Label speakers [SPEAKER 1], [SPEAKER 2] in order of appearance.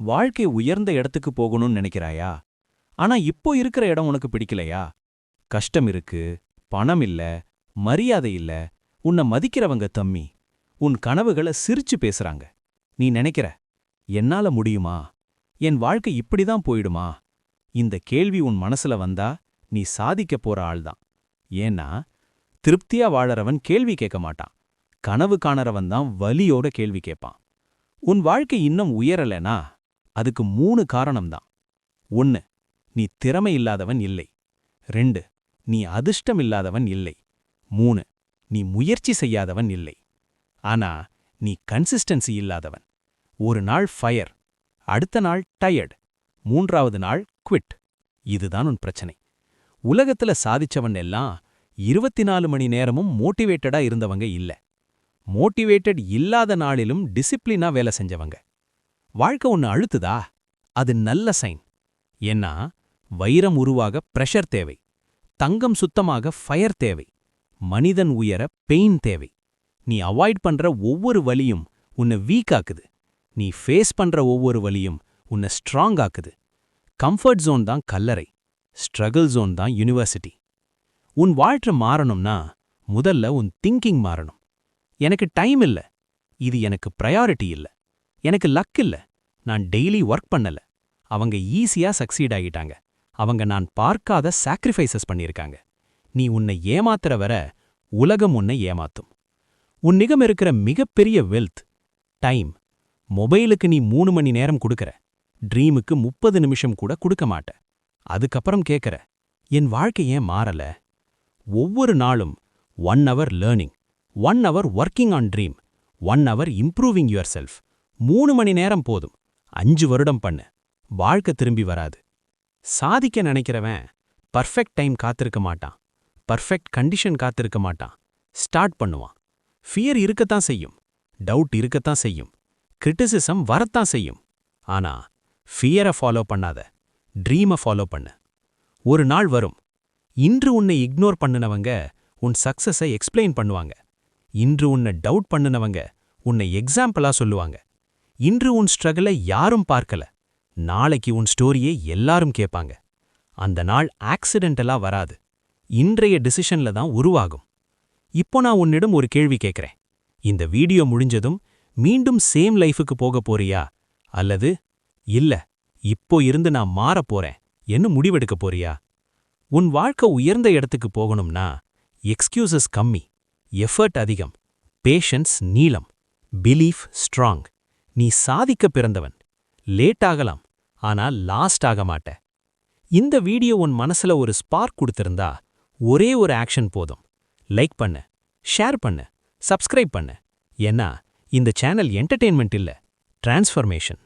[SPEAKER 1] வாழ்க்கை உயர்ந்த இடத்துக்கு போகணும்னு நினைக்கிறாயா? ஆனா இப்போ இருக்கிற இடம் உனக்கு பிடிக்கலையா? கஷ்டம் இருக்கு பணம் இல்ல மரியாதை இல்ல உன்னை மதிக்கிறவங்க தம்மி. உன் கனவுகளை சிரிச்சு பேசுறாங்க. நீ நினைக்கிற என்னால முடியுமா? என் வாழ்க்கை இப்படிதான் போயிடுமா? இந்த கேள்வி உன் மனசுல வந்தா நீ சாதிக்க போற ஆள்தான். ஏன்னா திருப்தியா வாழறவன் கேள்வி கேட்க மாட்டான். கனவு காணறவன் தான் வலியோட கேள்வி கேட்பான். உன் வாழ்க்கை இன்னும் உயரலனா அதுக்கு மூணு காரணம்தான். ஒன்னு நீ திறமை இல்லாதவன் இல்லை. ரெண்டு நீ அதிர்ஷ்டம் இல்லாதவன் இல்லை. மூணு நீ முயற்சி செய்யாதவன் இல்லை. ஆனா நீ கன்சிஸ்டன்சி இல்லாதவன். ஒரு நாள் ஃபயர் அடுத்த நாள் டயர்ட் மூன்றாவது நாள் குவிட் இதுதான் உன் பிரச்சனை. உலகத்துல சாதிச்சவன் எல்லாம் இருபத்தி நாலு மணி நேரமும் மோட்டிவேட்டடா இருந்தவங்க இல்ல. மோட்டிவேட்டட் இல்லாத நாளிலும் டிசிப்ளினா வேலை செஞ்சவங்க. வாழ்க்கை ஒன்று அழுத்துதா? அது நல்ல சைன் ஏன்னா வைரம் உருவாக பிரஷர் தேவை. தங்கம் சுத்தமாக ஃபயர் தேவை. மனிதன் உயர பெயின் தேவை. நீ அவாய்ட் பண்ற ஒவ்வொரு வழியும் உன்னை வீக் ஆக்குது. நீ ஃபேஸ் பண்ற ஒவ்வொரு வழியும் உன்னை ஸ்ட்ராங் ஆக்குது. கம்ஃபர்ட் ஜோன் தான் கல்லறை. ஸ்ட்ரகிள் ஜோன் தான் யூனிவர்சிட்டி உன் வாழ்க்கை மாறணும்னா முதல்ல உன் திங்கிங் மாறணும். எனக்கு டைம் இல்ல. இது எனக்கு ப்ரையாரிட்டி இல்ல. எனக்கு லக் இல்ல. நான் டெய்லி ஒர்க் பண்ணல. அவங்க ஈஸியா சக்சீட் ஆகிட்டாங்க. அவங்க நான் பார்க்காத சாக்ரிஃபைசஸ் பண்ணியிருக்காங்க. நீ உன்னை ஏமாத்துற வர உலகம் உன்னை ஏமாத்தும். உன் நிகம் இருக்கிற மிகப்பெரிய வெல்த் டைம் மொபைலுக்கு நீ மூணு மணி நேரம் கொடுக்கற. ட்ரீமுக்கு முப்பது நிமிஷம் கூட கொடுக்க மாட்ட. அதுக்கப்புறம் கேட்கற என் வாழ்க்கை ஏன் மாறல? ஒவ்வொரு நாளும் one hour learning one hour working on dream one hour improving yourself மூணு மணி நேரம் போதும். அஞ்சு வருடம் பண்ணு. வாழ்க்கை திரும்பி வராது. சாதிக்க நினைக்கிறவன் பர்ஃபெக்ட் டைம் காத்திருக்க மாட்டான். பர்ஃபெக்ட் கண்டிஷன் காத்திருக்க மாட்டான். ஸ்டார்ட் பண்ணுவான். ஃபியர் இருக்கத்தான் செய்யும். டவுட் இருக்கத்தான் செய்யும். கிரிட்டிசிசம் வரத்தான் செய்யும். ஆனா ஃபியரை ஃபாலோ பண்ணாத. ட்ரீமை ஃபாலோ பண்ணு. ஒரு நாள் வரும். இன்று உன்னை இக்னோர் பண்ணுனவங்க உன் சக்ஸஸை எக்ஸ்பிளைன் பண்ணுவாங்க. இன்று உன்னை டவுட் பண்ணுனவங்க உன்னை எக்ஸாம்பிளா சொல்லுவாங்க. இன்று உன் ஸ்ட்ரகிளை யாரும் பார்க்கல. நாளைக்கு உன் ஸ்டோரியை எல்லாரும் கேட்பாங்க. அந்த நாள் ஆக்சிடென்டலா வராது. இன்றைய டிசிஷன்ல தான் உருவாகும். இப்போ நான் உன்னிடம் ஒரு கேள்வி கேட்குறேன். இந்த வீடியோ முடிஞ்சதும் மீண்டும் சேம் லைஃபுக்கு போக போறியா? அல்லது இல்ல இப்போ இருந்து நான் மாறப் போறேன். என்ன முடிவெடுக்க போறியா? உன் வாழ்க்கை உயர்ந்த இடத்துக்கு போகணும்னா எக்ஸ்கியூசஸ் கம்மி. எஃபர்ட் அதிகம். பேஷன்ஸ் நீளம். பிலீஃப் ஸ்ட்ராங் நீ சாதிக்க பிறந்தவன். லேட் ஆகலாம் ஆனா லாஸ்ட் ஆக மாட்ட. இந்த வீடியோ உன் மனசுல ஒரு ஸ்பார்க் கொடுத்திருந்தா ஒரே ஒரு ஆக்ஷன் போதும். லைக் பண்ணு ஷேர் பண்ணு சப்ஸ்கிரைப் பண்ணு. ஏன்னா இந்த சேனல் என்டர்டெயின்மெண்ட் இல்ல டிரான்ஸ்ஃபர்மேஷன்